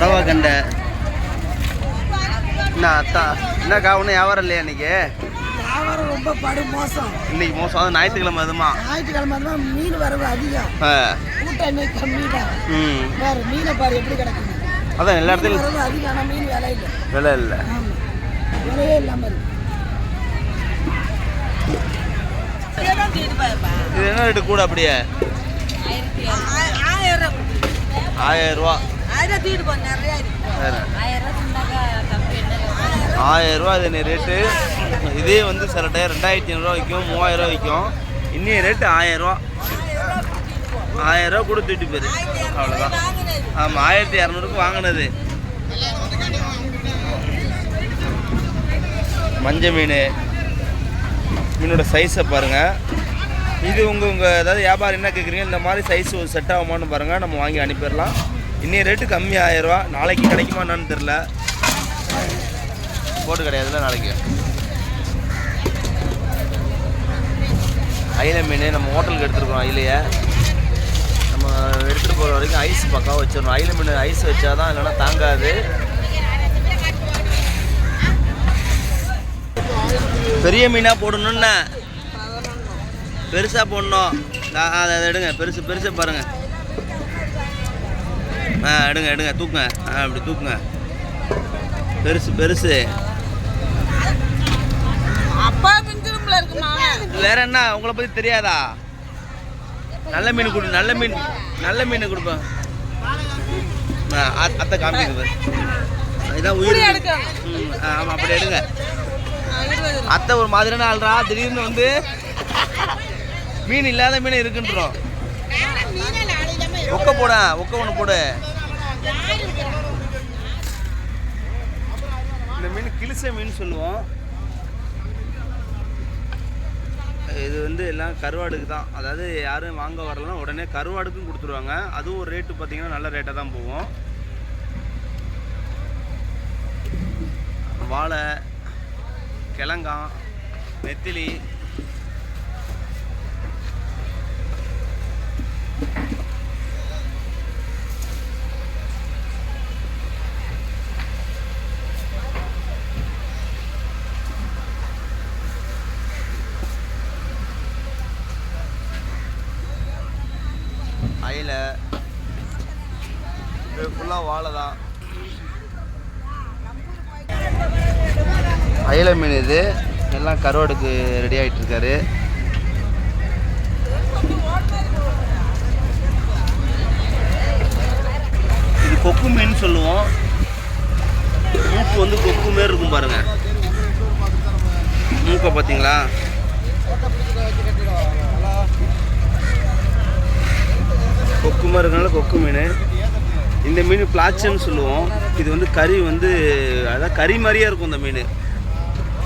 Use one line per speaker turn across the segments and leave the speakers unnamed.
மடவா கண்டை என்ன அத்தா? என்னக்கா ஒன்றும் வியாபாரம் இல்லையா இன்னைக்கு?
வியாபாரம் ரொம்ப படு மோசம்.
இன்னைக்கு மோசம். அது ஞாயிற்றுக்கிழமை அதுமா?
ஞாயிற்றுக்கிழமை தான் மீன் வரவு அதிகம். கூட்டம் இன்னைக்கு கம்மி தான்
ம்.
பாரு மீனை பாரு எப்படி கிடக்குது?
அதான் எல்லா இடத்துலையும்
வரவு அதிகம் ஆனால் மீன் விலை இல்லை.
விலை இல்லை.
விலையே இல்லாமல்
இது என்ன ரேட்டு? கூட அப்படியே? ஆயிரம் ரூபா. ஆயிரம் ரூபா என்ன ரேட்டு இதே வந்து சில டயர் ரெண்டாயிரத்தி ஐநூறுரூவா விற்கும் மூவாயிரம் ரூபா விற்கும் இன்னும் ரேட்டு ஆயிரம் ரூபா ஆயிரம் ரூபா கூட போயிரு. அவ்வளோதான் ஆமாம் ஆயிரத்தி இரநூறுக்கு வாங்கினது. மஞ்ச மீன். மீனோட சைஸை பாருங்கள் இது உங்கள் உங்கள் ஏதாவது வியாபாரம் என்ன கேட்குறீங்க இந்த மாதிரி சைஸ் செட் ஆகுமான்னு பாருங்கள் நம்ம வாங்கி அனுப்பிடலாம். இன்னைக்கு ரேட்டு கம்மி ஆயிரரூவா நாளைக்கு கிடைக்குமா என்னன்னு தெரில போட்டு கிடையாதுல்ல நாளைக்கு. அயில மீன் நம்ம ஹோட்டலுக்கு எடுத்துருக்கோம் ஐலையை நம்ம எடுத்துகிட்டு போகிற வரைக்கும் ஐஸ் பக்காவாக வச்சிடணும். அயில மீன் ஐஸ் வச்சாதான் இல்லைன்னா தாங்காது. பெரிய மீனாக போடணும்னா பெருசாக போடணும். அதை அதை எடுங்க. பெருசு பெருசாக பாருங்கள் ஆ எடுங்க எடுங்க தூக்குங்க. ஆ அப்படி தூக்குங்க. பெருசு பெருசு.
அப்பா பிஞ்சிரும்புல இருக்குமா?
வேற என்ன? உங்களை பற்றி தெரியாதா? நல்ல மீன் கொடு நல்ல மீன் நல்ல மீன் கொடுப்பேன் அத்தை காமிக்குது. இதான் உயிர். ஆமாம் அப்படி எடுங்க. அத்தை ஒரு மாதிரியான ஆள்றா. திடீர்னு வந்து மீன் இல்லாத மீன் இருக்குன்றோம். ஒக்க போட ஒக்க ஒன்று போடு. இந்த மீன் கிழிச மீன் சொல்லுவோம். இது வந்து எல்லாம் கருவாடுக்கு தான். அதாவது யாரும் வாங்க வரலன்னா உடனே கருவாடுக்கும் கொடுத்துருவாங்க. அதுவும் ஒரு ரேட்டு பார்த்தீங்கன்னா நல்ல ரேட்டாக தான் போகும். வாழை கிழங்கான் நெத்திலி அயில இது ஃபுல்லாக வாழை தான் அயில மீன் இது. எல்லாம் கருவாடுக்கு ரெடி ஆகிட்டு இருக்காரு இது கொக்கு மீன் சொல்லுவோம். மூக்கு வந்து கொக்கு மாரி இருக்கும் பாருங்க. மூக்கை பார்த்தீங்களா? கொக்கு மாதிரி இருக்கனால கொக்கு மீன். இந்த மீன் பிளாச்சுன்னு சொல்லுவோம். இது வந்து கறி வந்து அதான் கறி மாதிரியே இருக்கும் இந்த மீன்.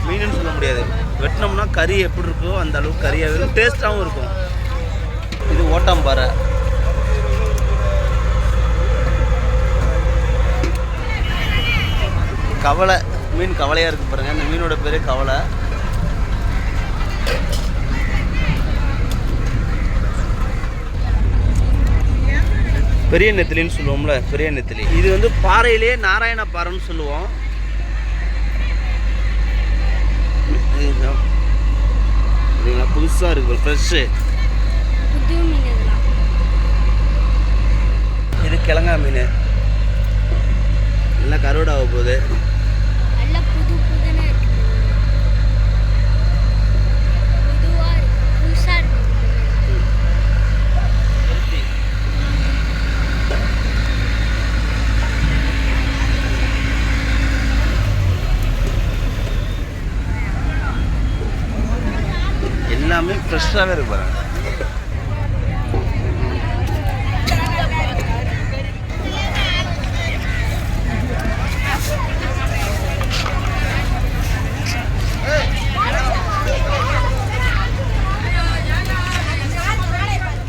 மீனுன்னு சொல்ல முடியாது. வெட்டினோம்னா கறி எப்படி இருக்கோ அந்த அளவுக்கு கறியாக இருக்கும். டேஸ்ட்டாகவும் இருக்கும். இது ஓட்டாம்பாறை கவலை. மீன் கவலையாக இருக்கு பாருங்கள் இந்த மீனோட பேரே கவலை. பெரிய நெத்திலின்னு சொல்லுவோம்ல பெரிய நெத்திலி. இது வந்து பாறையிலேயே நாராயண பாறைன்னு சொல்லுவோம். இதுங்களா புதுசாக இருக்கு ஃப்ரெஷ்ஷு இது கிழங்கா மீன். எல்லாம் கருவாடாக போகுது
நல்ல புது புதுன்னு இருக்கு புதுவா இருக்கு புதுசா இருக்கு
எல்லாமே ஃப்ரெஷ்ஷாகவே இருக்கு பாருங்க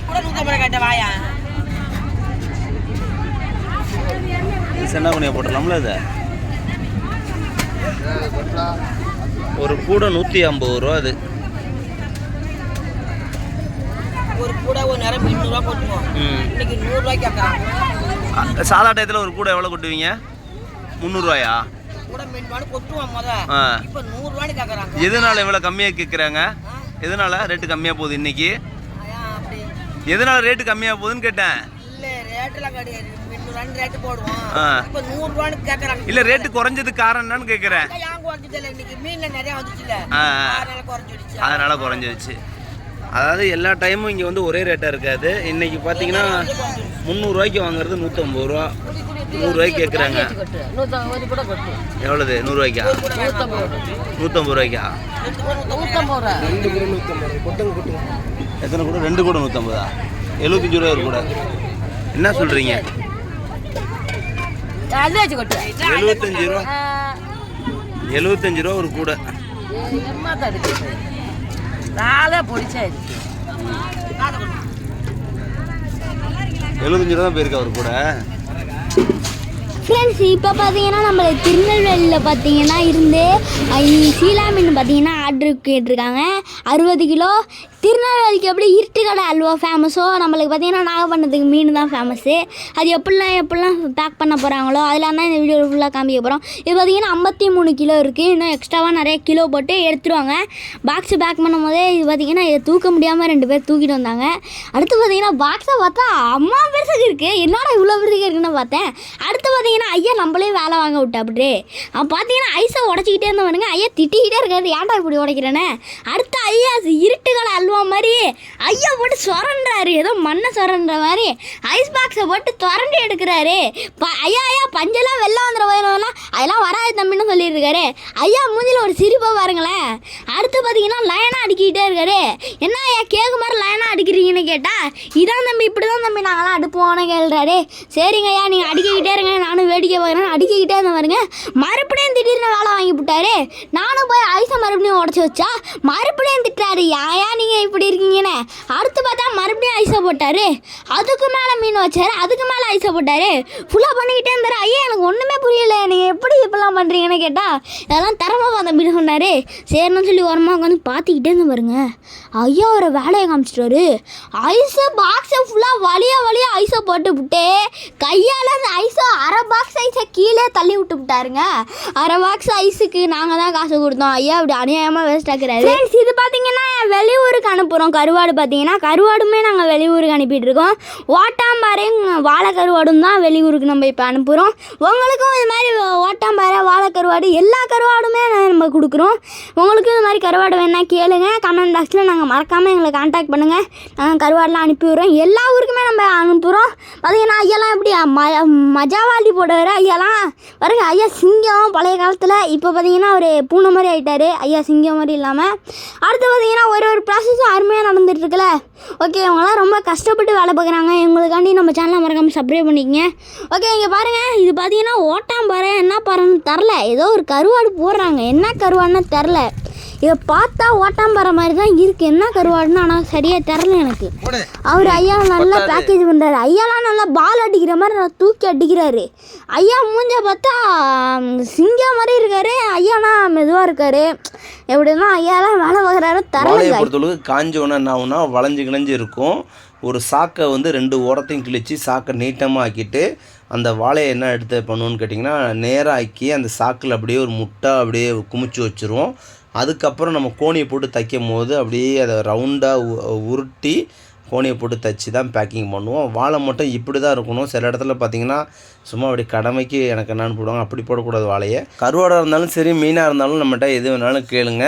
கூட நூற்றம்பது
போட்டுடலாம்ல இதை? ஒரு கூடை நூற்றி ஐம்பது ரூபா அது
ஒரு கூட ஒரு நேரம் முந்நூறுரூவா போட்டுருவோம்
ம்.
இன்னைக்கு நூறுரூவாய்க்கு கேட்குறாங்க
சாதா டயத்தில் ஒரு கூடை எவ்வளோ கொட்டுவீங்க? முந்நூறுரூவாயா?
கூட மீன் வாடு கொட்டுவான் முத இப்ப நூறு ரூபான்னு கேக்குறாங்க.
எதனால இவ்வளோ கம்மியாக கேட்குறாங்க எதனால ரேட்டு கம்மியாக போகுது இன்னைக்கு? எதனால ரேட்டு கம்மியாக போகுதுன்னு கேட்டேன்.
இல்ல ரேட்டு
குறைஞ்சதுக்கு காரணம் என்னன்னு
குறைஞ்சிடுச்சு.
அதனால் குறைஞ்சிருச்சு அதாவது எல்லா டைமும் இங்கே வந்து ஒரே ரேட்டாக இருக்காது. இன்றைக்கி பார்த்தீங்கன்னா முந்நூறுரூவாய்க்கு வாங்குறது நூற்றம்பது ரூபா. நூறுரூவாய்க்கு கேட்குறாங்க எவ்வளோது நூறுரூவாய்க்கா நூற்றம்பது ரூபாய்க்கா? எத்தனை கூட? ரெண்டு கூட நூற்றம்பதா எழுபத்தஞ்சு ரூபா ஒரு கூட. என்ன சொல்கிறீங்க எழுபத்தஞ்சு ரூபா. எழுபத்தஞ்சு ரூபா ஒரு கூடை.
நாளே பொடிச்சாச்சு
எழுபத்தஞ்சு ரூபா தான் போயிருக்கா ஒரு கூடை.
ஃப்ரெண்ட்ஸ் இப்போ பார்த்தீங்கன்னா நம்ம திருநெல்வேலியில் பார்த்தீங்கன்னா இருந்து சீலா மீன் பார்த்தீங்கன்னா ஆர்டர் கேட்டிருக்காங்க. அறுபது கிலோ திருநெல்வேலிக்கு எப்படி இருட்டுக்கடை அல்வா ஃபேமஸோ நம்மளுக்கு பார்த்தீங்கன்னா நாகப்பட்டினத்துக்கு மீன் தான் ஃபேமஸ்ஸு அது எப்படிலாம் எப்படிலாம் பேக் பண்ண போகிறாங்களோ அதெல்லாம் தான் இந்த வீடியோ ஃபுல்லாக காமிக்க போகிறோம் இது பார்த்திங்கன்னா ஐம்பத்தி மூணு கிலோ இருக்குது இன்னும் எக்ஸ்ட்ராவாக நிறைய கிலோ போட்டு எடுத்துருவாங்க. பாக்ஸு பேக் பண்ணும் போதே இது பார்த்தீங்கன்னா இதை தூக்க முடியாமல் ரெண்டு பேர் தூக்கிட்டு வந்தாங்க. அடுத்து பார்த்தீங்கன்னா பாக்ஸை பார்த்தா அம்மா பெருசுக்கு இருக்குது என்னடா இவ்வளோ பெருசுக்கு இருக்குன்னு பார்த்தேன். அடுத்து பார்த்தீங்கன்னா ஐயா நம்மளே வேலை வாங்க விட்டா அப்படியே அவன் பார்த்தீங்கன்னா ஐஸை உடச்சிக்கிட்டே இருந்தவனுங்க. ஐயா திட்டிக்கிட்டே இருக்காது ஏன்டா இப்படி உடைக்கிறேன்னு? அடுத்து ஐயா இருட்டுகளை அல்வா மாதிரி ஐயா போட்டு சொரண்டாரு ஏதோ மண்ணை சொரண்ட மாதிரி. ஐஸ் பாக்ஸை போட்டு துரண்டி எடுக்கிறாரு. ப ஐயா ஐயா பஞ்செல்லாம் வெளில வந்துட போயிடும்லாம் அதெல்லாம் வராது தம்பின்னு சொல்லியிருக்காரு. ஐயா மூஞ்சில் ஒரு சிரிப்பை பாருங்களேன். அடுத்து பார்த்தீங்கன்னா லைனாக அடிக்கிட்டே இருக்காரு. என்ன ஐயா கேக்கு மாதிரி லைனாக அடிக்கிறீங்கன்னு கேட்டால் இதான் தம்பி இப்படி தான் தம்பி நாங்களாம் அடுப்போம்னு கேள்றாரு. சரிங்க ஐயா நீங்கள் அடிக்கிக்கிட்டே இருங்க. நானும் வேடிக்கை பார்க்குறேன். அடிக்கிக்கிட்டே இருந்த பாருங்க மறுபடியும் திடீர்னு வேலை வாங்கி விட்டாரு நானும் போய் ஐஸை மறுபடியும் உடச்சி வச்சா மறுபடியும் திட்டாரு ஏயா நீங்கள் இப்படி இருக்கீங்கன்னு. அடுத்து பார்த்தா மறுபடியும் ஐஸை போட்டாரு. அதுக்கு மேலே மீன் வச்சாரு. அதுக்கு மேலே ஐஸை போட்டாரு. ஃபுல்லாக பண்ணிக்கிட்டே இருந்தார். ஐயா எனக்கு ஒன்றுமே புரியல. நீங்கள் எப்படி இப்படிலாம் பண்ணுறீங்கன்னு கேட்டால் இதெல்லாம் தரமாக பார்த்த மீன் சொன்னார். சரின்னு சொல்லி ஓரமாக உட்காந்து பார்த்துக்கிட்டே இருந்து பாருங்க. ஐயா ஒரு வேலையை காமிச்சிட்டாரு. ஐஸை பாக்ஸை ஃபுல்லாக வழியா வழியாக ஐஸை போட்டு விட்டு கையால் அந்த ஐஸை அரை பாக்ஸ் ஐஸை கீழே தள்ளி விட்டு விட்டாருங்க. அரை பாக்ஸ் ஐஸுக்கு நாங்கள் தான் காசு கொடுத்தோம். ஐயா அப்படி அநியாயமாக வேஸ்ட் ஆக்குறாரு. இது பார்த்தீங்கன்னா வெளியூருக்கு அனுப்புகிறோம் கருவாடு பார்த்தீங்கன்னா கருவாடுமே நாங்கள் வெளியூருக்கு அனுப்பிட்டு இருக்கோம் ஓட்டாம்பாறையும் வாழை கருவாடும் தான் வெளியூருக்கு நம்ம இப்போ அனுப்புகிறோம் உங்களுக்கும் இது மாதிரி ஓட்டாம்பாறை வாழை கருவாடு எல்லா கருவாடுமே நம்ம கொடுக்குறோம். உங்களுக்கும் இது மாதிரி கருவாடு வேணால் கேளுங்க. கமெண்ட் பாக்ஸில் நாங்கள் மறக்காமல் எங்களை காண்டாக்ட் பண்ணுங்கள் நாங்கள் கருவாடெலாம் அனுப்பிவிடுறோம் எல்லா ஊருக்குமே நம்ம அனுப்புகிறோம் பார்த்தீங்கன்னா ஐயெல்லாம் எப்படி ம மஜாவாலி போடுவார் ஐயாலாம். பாருங்க ஐயா சிங்கம் பழைய காலத்தில். இப்போ பார்த்தீங்கன்னா அவர் பூனை மாதிரி ஆகிட்டார் ஐயா சிங்கம் மாதிரி இல்லாமல் அடுத்து பார்த்தீங்கன்னா ஒரு ஒரு ப்ராசஸும் அருமையாக நடந்துகிட்ருக்குல்ல ஓகே இவங்களாம் ரொம்ப கஷ்டப்பட்டு வேலை பார்க்குறாங்க. இவங்களுக்காண்டி நம்ம சேனலை மறக்காமல் சப்ஸ்கிரைப் பண்ணிக்கங்க. ஓகே இங்கே பாருங்கள் இது பார்த்தீங்கன்னா ஓட்டாம் பாரு என்ன பாருன்னு தெரில ஏதோ ஒரு கருவாடு போடுறாங்க. என்ன கருவாடுன்னு தெரில இதை பார்த்தா ஓட்டாம்பாறை மாதிரி தான் இருக்குது என்ன கருவாடுன்னு ஆனால் சரியாக தெரில எனக்கு. அவர் ஐயா நல்லா பேக்கேஜ் பண்ணுறாரு ஐயாலாம் நல்லா பால் அடிக்கிற மாதிரி நல்லா தூக்கி அடிக்கிறாரு. ஐயா மூஞ்ச பார்த்தா சிங்கம் மாதிரி இருக்காரு. ஐயானா மெதுவாக இருக்காரு. எப்படின்னா ஐயாலாம் வேலை பார்க்குறாரு.
வாழையை
தரல
பொறுத்தளவுக்கு காஞ்சோன்னா என்ன ஆகும்னா வளைஞ்சு கிணைஞ்சு இருக்கும். ஒரு சாக்கை வந்து ரெண்டு ஓரத்தையும் கிழிச்சு சாக்கை நீட்டமாக ஆக்கிட்டு அந்த வாழையை என்ன எடுத்து பண்ணுவோன்னு கேட்டிங்கன்னா நேராக ஆக்கி அந்த சாக்கில் அப்படியே ஒரு முட்டை அப்படியே குமிச்சு வச்சுருவோம் அதுக்கப்புறம் நம்ம கோணியை போட்டு தைக்கும் போது அப்படியே அதை ரவுண்டாக உருட்டி கோணியை போட்டு தைச்சி தான் பேக்கிங் பண்ணுவோம். வாழை மட்டும் இப்படி தான் இருக்கணும். சில இடத்துல பார்த்தீங்கன்னா சும்மா அப்படி கடமைக்கு எனக்கு என்னன்னு போடுவாங்க. அப்படி போடக்கூடாது வாழையை. கருவாடாக இருந்தாலும் சரி மீனாக இருந்தாலும் நம்மகிட்ட எது வேணாலும் கேளுங்க.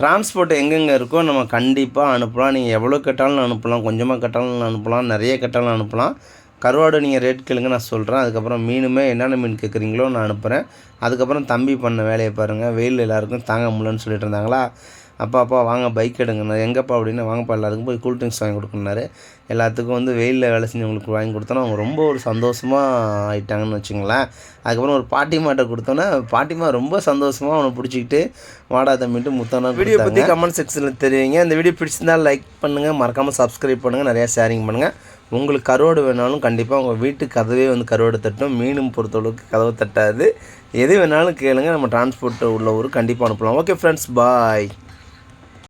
டிரான்ஸ்போர்ட் எங்கெங்கே இருக்கோ நம்ம கண்டிப்பாக அனுப்பலாம். நீங்கள் எவ்வளோ கேட்டாலும் அனுப்பலாம். கொஞ்சமாக கேட்டாலும் அனுப்பலாம். நிறைய கேட்டாலும் அனுப்பலாம். கருவாடு நீங்கள் ரேட் கேளுங்க நான் சொல்கிறேன் அதுக்கப்புறம் மீனுமே என்னென்ன மீன் கேட்குறீங்களோ நான் அனுப்புகிறேன் அதுக்கப்புறம் தம்பி பண்ண வேலையை பாருங்கள் வெயில் எல்லாருக்கும் தாங்க முடியலன்னு சொல்லிட்டு இருந்தாங்களா? அப்பா அப்பா வாங்க பைக் எடுங்கண்ணா எங்கப்பா அப்படின்னு வாங்கப்பா எல்லாருக்கும் போய் கூல் ட்ரிங்க்ஸ் வாங்கி கொடுக்கணுனாரு எல்லாத்துக்கும் வந்து வெயிலில் வேலை செஞ்சவங்களுக்கு வாங்கி கொடுத்தோன்னா அவங்க ரொம்ப ஒரு சந்தோஷமாக ஆயிட்டாங்கன்னு வச்சுங்களேன். அதுக்கப்புறம் ஒரு பாட்டிமாட்ட கொடுத்தோன்னே பாட்டிமா ரொம்ப சந்தோஷமாக அவனை பிடிச்சிக்கிட்டு வாடா தம்பிட்டு முத்தானா வீடியோ பற்றி கமெண்ட் செக்ஷனில் தெரிவிங்க. இந்த வீடியோ பிடிச்சிருந்தா லைக் பண்ணுங்கள் மறக்காமல் சப்ஸ்கிரைப் பண்ணுங்கள் நிறையா ஷேரிங் பண்ணுங்கள் உங்களுக்கு கருவாடு வேணாலும் கண்டிப்பாக உங்கள் வீட்டு கதவே வந்து கருவாடு தட்டும் மீனும் பொறுத்தளவுக்கு கதவு தட்டாது. எது வேணாலும் கேளுங்க. நம்ம டிரான்ஸ்போர்ட் உள்ள ஊர் கண்டிப்பாக அனுப்பலாம். Okay friends bye